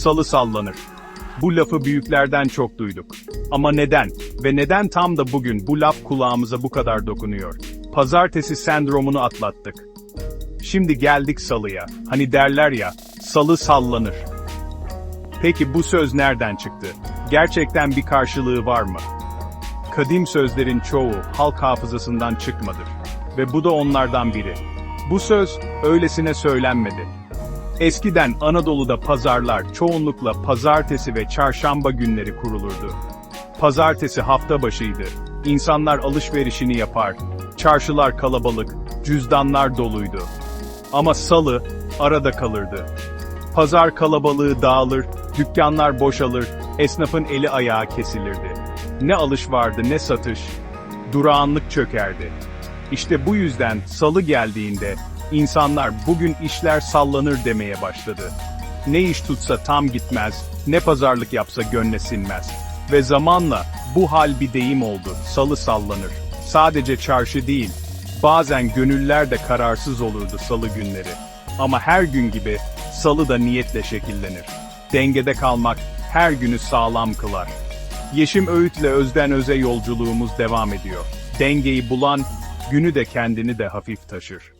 salı sallanır. Bu lafı büyüklerden çok duyduk. Ama neden? Ve neden tam da bugün bu laf kulağımıza bu kadar dokunuyor? Pazartesi sendromunu atlattık. Şimdi geldik salıya. Hani derler ya, salı sallanır. Peki bu söz nereden çıktı? Gerçekten bir karşılığı var mı? Kadim sözlerin çoğu halk hafızasından çıkmadır. Ve bu da onlardan biri. Bu söz öylesine söylenmedi. Eskiden Anadolu'da pazarlar çoğunlukla pazartesi ve çarşamba günleri kurulurdu. Pazartesi hafta başıydı. İnsanlar alışverişini yapar, çarşılar kalabalık, cüzdanlar doluydu. Ama salı arada kalırdı. Pazar kalabalığı dağılır, dükkanlar boşalır, esnafın eli ayağı kesilirdi. Ne alış vardı ne satış, durağanlık çökerdi. İşte bu yüzden salı geldiğinde insanlar bugün işler sallanır demeye başladı. Ne iş tutsa tam gitmez, ne pazarlık yapsa gönle sinmez. Ve zamanla bu hal bir deyim oldu, salı sallanır. Sadece çarşı değil, bazen gönüller de kararsız olurdu salı günleri. Ama her gün gibi salı da niyetle şekillenir. Dengede kalmak her günü sağlam kılar. Yeşim Öğüt'le Özden Öze yolculuğumuz devam ediyor. Dengeyi bulan, günü de kendini de hafif taşır.